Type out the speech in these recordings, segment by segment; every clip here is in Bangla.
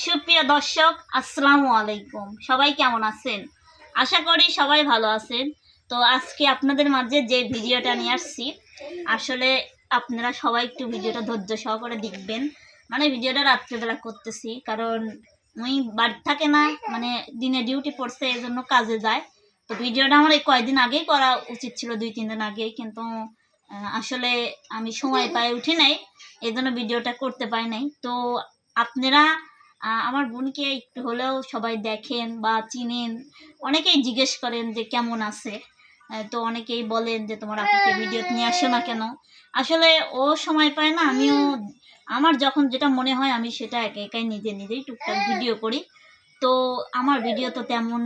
সুপ্রিয় দর্শক, আসসালামু আলাইকুম। সবাই কেমন আছেন? আশা করি সবাই ভালো আছেন। তো আজকে আপনাদের মাঝে যে ভিডিওটা নিয়ে আসছি, আসলে আপনারা সবাই একটু ভিডিওটা ধৈর্য সহকারে দেখবেন। মানে ভিডিওটা রাত্রেবেলা করতেছি, কারণ আমি বাড়ি থাকে না মানে দিনে ডিউটি পড়ছে এই জন্য কাজে যায়। তো ভিডিওটা আমার এই কয়েকদিন আগেই করা উচিত ছিল, দুই, তিন দিন আগেই কিন্তু আসলে আমি সময় পাই উঠি নাই এই জন্য ভিডিওটা করতে পারি নাই। তো আপনারা আমার বোনকে একটু হলেও সবাই দেখেন বা চিনেন। অনেকেই জিজ্ঞেস করেন যে কেমন আছে? তো অনেকেই বলেন যে তোমার আপুকে ভিডিও নিয়ে আসো না কেন? আসলে ও সময় পায় না, আমিও আমার যখন যেটা মনে হয় আমি সেটা একা একাই নিজে নিজেই টুকটাক ভিডিও করি। তো আমার ভিডিও তো তেমন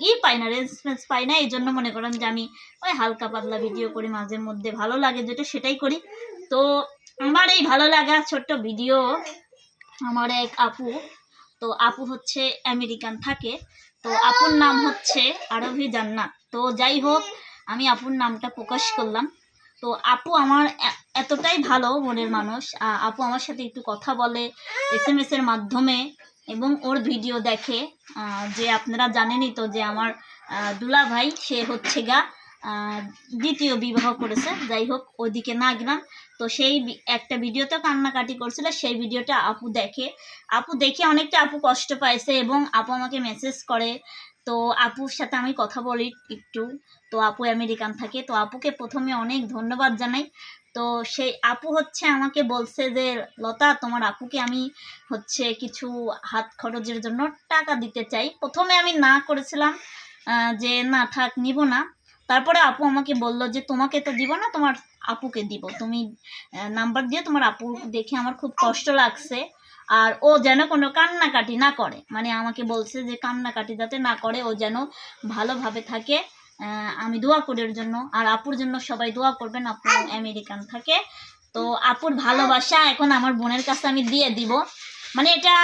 ই পাই না রেসপন্স পাই না এই জন্য মনে করেন যে আমি ওই হালকা পাতলা ভিডিও করি মাঝে মধ্যে ভালো লাগে যেটা সেটাই করি। তো আমার এই ভালো লাগা ছোট্ট ভিডিও আমার এক আপু। তো আপু হচ্ছে আমেরিকান থাকে। তো আপুর নাম হচ্ছে আরবি জান্নাত। তো যাই হোক, আমি আপুর নামটা প্রকাশ করলাম। তো আপু আমার এতটাই ভালো মনের মানুষ। আপু আমার সাথে একটু কথা বলে এস এম এর মাধ্যমে এবং ওর ভিডিও দেখে। যে আপনারা জানেনই তো যে আমার দুলা ভাই সে হচ্ছে গা দ্বিতীয় বিবাহ করেছে। যাই হোক, ওইদিকে না গেলাম তো সেই একটা ভিডিওতে কান্নাকাটি করছিল, সেই ভিডিওটা আপু দেখে। আপু দেখে অনেকটা আপু কষ্ট পাইছে এবং আপু আমাকে মেসেজ করে। তো আপুর সাথে আমি কথা বলি একটু। তো আপু আমেরিকান থাকে। তো আপুকে প্রথমে অনেক ধন্যবাদ জানাই। তো সেই আপু হচ্ছে আমাকে বলছে যে, লতা, তোমার আপুকে আমি হচ্ছে কিছু হাত খরচের জন্য টাকা দিতে চাই। প্রথমে আমি না করেছিলাম যে না, থাক, নিব না। তারপরে আপু আমাকে বলল যে, তোমাকে তো দিব না, তোমার আপুকে দিব। তুমি নাম্বার দিয়ে তোমার আপু দেখে আমার খুব কষ্ট লাগছে। আর ও যেন কোনো কান্নাকাটি না করে। মানে আমাকে বলছে যে, কান্নাকাটি যাতে না করে, ও যেন ভালোভাবে থাকে। আমি দোয়া করি ওর জন্য। আর আপুর জন্য সবাই দোয়া করবেন, আপু আমেরিকান থাকে। তো আপুর ভালোবাসা এখন আমার বোনের কাছে আমি দিয়ে দিব। মানে এটা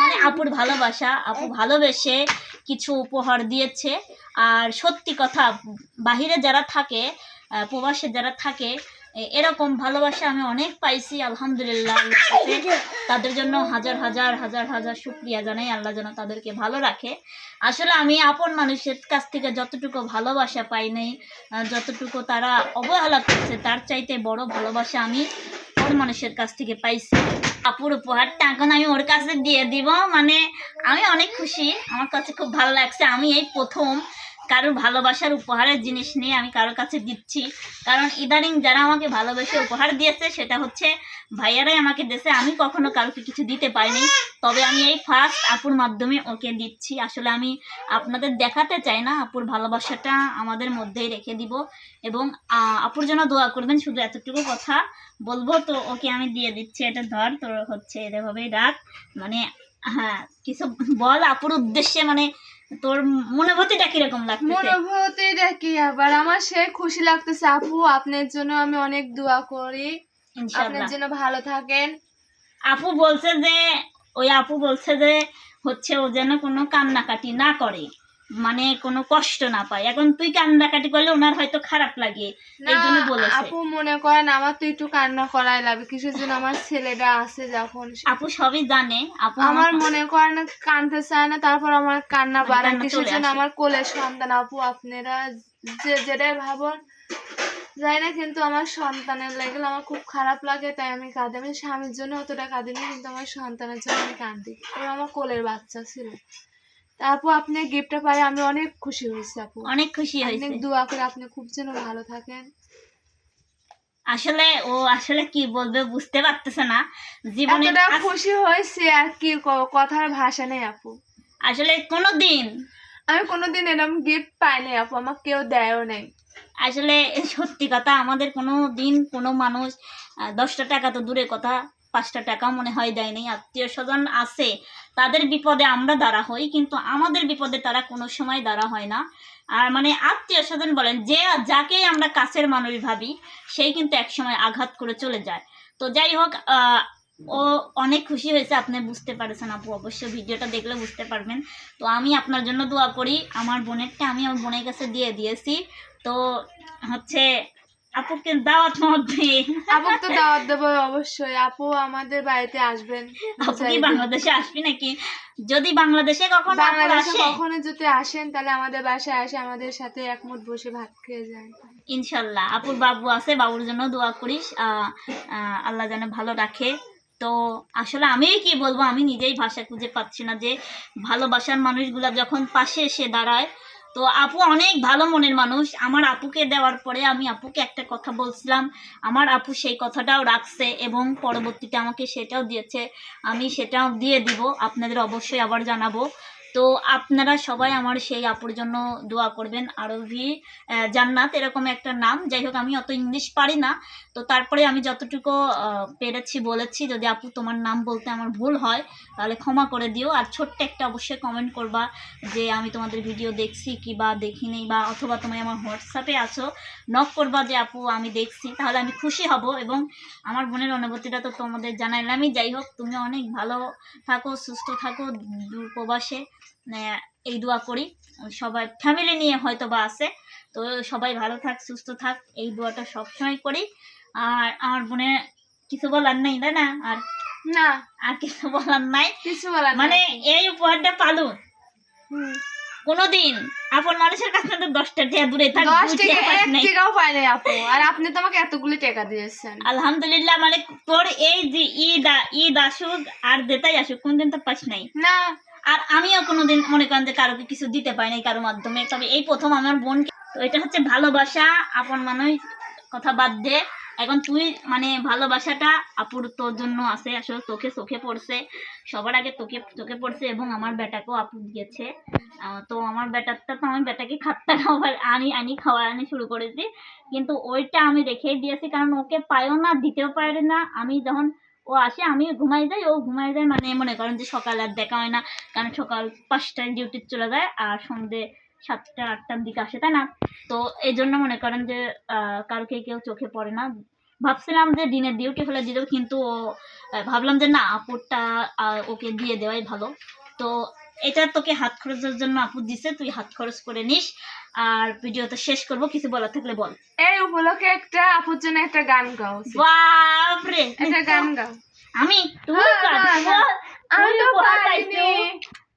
মানে আপুর ভালোবাসা, আপু ভালোবেসে কিছু উপহার দিয়েছে। আর সত্যি কথা, বাহিরে যারা থাকে প্রবাসে যারা থাকে এরকম ভালোবাসা আমি অনেক পাইছি, আলহামদুলিল্লাহ। তাদের জন্য হাজার হাজার হাজার হাজার শুক্রিয়া জানাই। আল্লাহ যেন তাদেরকে ভালো রাখে। আসলে আমি আপন মানুষের কাছ থেকে যতটুকু ভালোবাসা পাই নাই যতটুকু তারা অবহেলা করছে, তার চাইতে বড় ভালোবাসা আমি ওর মানুষের কাছ থেকে পাইছি। আপুর উপহারটা এখন আমি ওর কাছে দিয়ে দিব। মানে আমি অনেক খুশি। আমার কাছে খুব ভালো লাগছে। আমি এই প্রথম কারোর ভালোবাসার উপহারের জিনিস নিয়ে আমি কারোর কাছে দিচ্ছি। কারণ ইদানিং যারা আমাকে ভালোবেসে উপহার দিয়েছে, সেটা হচ্ছে ভাইয়ারাই আমাকে দিয়েছে। আমি কখনো কারোকে কিছু দিতে পারিনি। তবে আমি এই ফার্স্ট আপুর মাধ্যমে ওকে দিচ্ছি। আসলে আমি আপনাদের দেখাতে চাই না। আপুর ভালোবাসাটা আমাদের মধ্যেই রেখে দিব। এবং আপুর জন্য দোয়া করবেন। শুধু এতটুকু কথা বলব। তো ওকে আমি দিয়ে দিচ্ছি। এটা ধর, তোর হচ্ছে এভাবেই রাখ। মানে হ্যাঁ কিছু বল আপুর উদ্দেশ্যে। মানে তোর মনোভূতিটা কীরকম লাগছে মনোভূতিটা কি আবার? আমার সে খুশি লাগতেছে আপু আপনার জন্য আমি অনেক দোয়া করি। আপনার জন্য ভালো থাকেন। আপু বলছে যে ওই আপু বলছে যে হচ্ছে ও যেন কোনো কান্নাকাটি না করে। মানে কোনো কষ্ট না পায়। এখন তুই কান্নাকাটি করলে ওনার হয়তো খারাপ লাগে এই জন্য বলেছে। আপু মনে করেন আমার তো একটু কান্না করাই লাগবে কিছুর জন্য আমার ছেলেটা আছে যখন আপু সবই জানে আপু আমার মনে করেন কানতে চায় না তারপর আমার কান্না মানে বাড়ায়। আসে। আমার কোলের সন্তান আপু আপনারা যে যেটাই ভাবন যাই না কিন্তু আমার সন্তানের লাগলে আমার খুব খারাপ লাগে তাই আমি কাঁদি। আমি স্বামীর জন্য অতটা কাঁদিনি কিন্তু আমার সন্তানের জন্য আমি কাঁদি ও আমার কোলের বাচ্চা ছিল। আপু আপনি গিফটটা পাই আমি অনেক খুশি হয়েছি আপু। অনেক খুশি হয়েছে। অনেক দোয়া করে আপনি খুব যেন ভালো থাকেন। আসলে ও আসলে কি বলবে বুঝতে পারতেছে না। জীবনে খুশি হয়েছে আর কি কথার ভাষা নেই আপু। আসলে কোনো দিন আমি কোনোদিন এরকম গিফট পাইনি আপু আমাকে কেউ দেয়ও নাই। আসলে সত্যি কথা আমাদের কোনো দিন কোনো মানুষ দশটা টাকা তো দূরে কথা। পাঁচটা টাকা মনে হয় দেয় দেয়নি আত্মীয় স্বজন আছে, তাদের বিপদে আমরা দাঁড়া হই, কিন্তু আমাদের বিপদে তারা কোনো সময় দাঁড়া হয় না। আর মানে আত্মীয় স্বজন বলেন, যে যাকেই আমরা কাছের মানুষ ভাবি, সেই কিন্তু একসময় আঘাত করে চলে যায়। তো যাই হোক ও অনেক খুশি হয়েছে, আপনি বুঝতে পারছেন আপু, অবশ্যই ভিডিওটা দেখলে বুঝতে পারবেন। তো আমি আপনার জন্য দোয়া করি, আমার বোনেরটা আমি আমার বোনের কাছে দিয়ে দিয়েছি। তো হচ্ছে আপুকে দাওয়াত মধ্যে আপু তো দাওয়াত দেবো অবশ্যই। আপু আমাদের বাড়িতে আসবেন আপু কি বাংলাদেশে আসবি নাকি? যদি বাংলাদেশে কখনো বাংলাদেশে কখনো যদি আসেন তাহলে আমাদের বাসায় আসে আমাদের সাথে বসে ভাত খেয়ে যান। ইনশাল্লাহ। আপুর বাবু আছে বাবুর জন্য দোয়া করিস। আল্লাহ যেন ভালো রাখে। তো আসলে আমি কি বলব? আমি নিজেই ভাষা খুঁজে পাচ্ছি না যে ভালোবাসার মানুষগুলা যখন পাশে এসে দাঁড়ায় তো আপু অনেক ভালো মনের মানুষ। আমার আপুকে দেওয়ার পরে আমি আপুকে একটা কথা বলছিলাম। আমার আপু সেই কথাটাও রাখছে এবং পরবর্তীতে আমাকে সেটাও দিয়েছে। আমি সেটাও দিয়ে দিব, আপনাদের অবশ্যই আবার জানাব। তো আপনারা সবাই আমার সেই আপুর জন্য দোয়া করবেন। আরবি জান্নাত এরকম একটা নাম। যাই হোক, আমি অত ইংলিশ পারি না। তো তারপরে আমি যতটুকু পেরেছি বলেছি যদি আপু তোমার নাম বলতে আমার ভুল হয় তাহলে ক্ষমা করে দিও। আর ছোট্ট একটা অবশ্যই কমেন্ট করবা যে আমি তোমাদের ভিডিও দেখছি কি বা দেখিনি বা অথবা তুমি আমার হোয়াটসঅ্যাপে আছো নক করবা যে আপু আমি দেখছি তাহলে আমি খুশি হব। এবং আমার বোনের অনুভূতিটা তো তোমাদের জানাইলামই। যাই হোক তুমি অনেক ভালো থাকো সুস্থ থাকো দূর প্রবাসে আহ, এই দোয়া করি। সবাই ফ্যামিলি নিয়ে হয়তো বা আছে। তো সবাই ভালো থাক সুস্থ থাক এই দোয়াটা সবসময় করি। আর আমার বোনের কিছু বলার নাই তাই না? আর না। আর কিছু বলার নাই। কিছু বলার মানে এই উপহারটা পালু। কোনোদিন আপন মানুষের কাছে তো দশটা টাকা দূরে থাক দশ টাকা টাকা এক টাকাও পাই নাই আপু। আর আপনি তো আমাকে এতগুলি টাকা দিয়েছেন। আলহামদুলিল্লাহ মানে তোর এই যে ঈদ ঈদ আসুক আর দেতাই আসুক কোনদিন তো পাস নাই। না। আর আমিও কোনোদিন মনে করেন যে কারোকে কিছু দিতে পারি নাই কারোর মাধ্যমে। তবে এই প্রথম আমার বোনকে তো এটা হচ্ছে ভালোবাসা, আপন মানুষ, কথা বাদ দে। এখন তুই মানে ভালোবাসাটা আপুর তোর জন্য আছে, আসলে তোকে চোখে পড়ছে। সবার আগে তোকে চোখে পড়ছে এবং আমার বেটাকেও আপু দিয়েছে। তো আমার বেটারটা তো আমি বেটাকে খাত্তা খাওয়ার আনি আনি, খাওয়া আনি শুরু করেছি। কিন্তু ওইটা আমি রেখেই দিয়েছি, কারণ ওকে পায়ও না, দিতেও পারে না। আমি যখন ও আসে আমি ঘুমাই যাই, ও ঘুমাই যায় মানে মনে করেন যে সকাল আর দেখা হয় না, কারণ সকাল পাঁচটায় ডিউটি চলে যায় আর সন্ধে সাতটা, আটটার দিকে আসে, তাই না? তো এই জন্য মনে করেন যে কালকে কেউ চোখে পড়ে না। ভাবছিলাম যে দিনের ডিউটি হলে দিয়ে দেবো কিন্তু ভাবলাম যে না, আপুরটা ওকে দিয়ে দেওয়াই ভালো। তো এটা তোকে হাত খরচের জন্য আপু দিছে তুই হাত খরচ করে নিস। আর ভিডিওটা শেষ করব কিছু বলার থাকলে বল। এই উপলক্ষে একটা আপুর জন্য একটা গান গাও। বাপরে একটা গান গাও। আমি? তুই হ্যাঁ, হ্যাঁ, গাও। আমি তো পাইছো।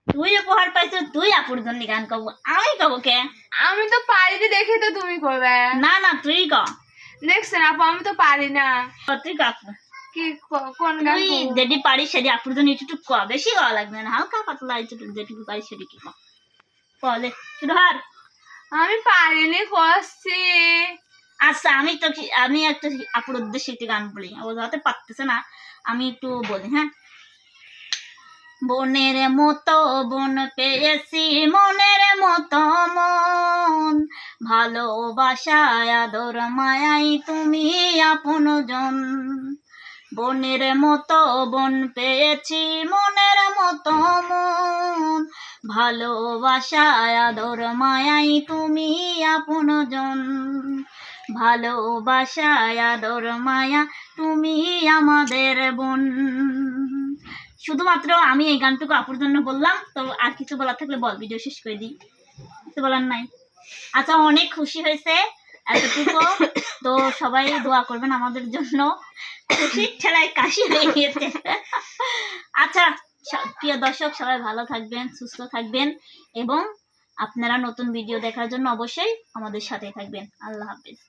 তুই উপহার পাইছো? তুই আপুর জন্য গান গাবো। আমি গাবো কে? আমি তো পারিনি দেখে তো তুমি করবে। না না তুই গা। দেখছেন আপু আমি তো পারি না। তুই গা কি কোন গান তুই যেটি পারিস সেটি আপুর জন্য একটু ক বেশি গাওয়া লাগবে না হালকা পাতলা একটু যেটুকু পারিস সেটি কি। বলে শুধু হার আমি পারিনি করছি। আচ্ছা আমি তো আমি একটা আপুর উদ্দেশ্যে একটি গান বলি ও যাতে পারতেছে না আমি একটু বলি হ্যাঁ? বনের মতো বন পেয়েছি মনের মতো মন। ভালোবাসায় আদর মায়াই তুমি আপন জন বনের মতো বন পেয়েছি, মনের মতো মন। ভালোবাসায় আদর মায়াই তুমি আপন জন। ভালোবাসায় আদর মায়া তুমি আমাদের বোন। শুধুমাত্র আমি এই গানটুকু আপুর জন্য বললাম, তো আর কিছু বলার থাকলে বল, ভিডিও শেষ করে দিই। কিছু বলার নাই। আচ্ছা অনেক খুশি হয়েছে। এতটুকু তো সবাই দোয়া করবেন আমাদের জন্য। খুশির ঠেলায় কাশি হয়ে গিয়েছে। আচ্ছা প্রিয় দর্শক, সবাই ভালো থাকবেন, সুস্থ থাকবেন এবং আপনারা নতুন ভিডিও দেখার জন্য অবশ্যই আমাদের সাথে থাকবেন। আল্লাহ হাফিজ।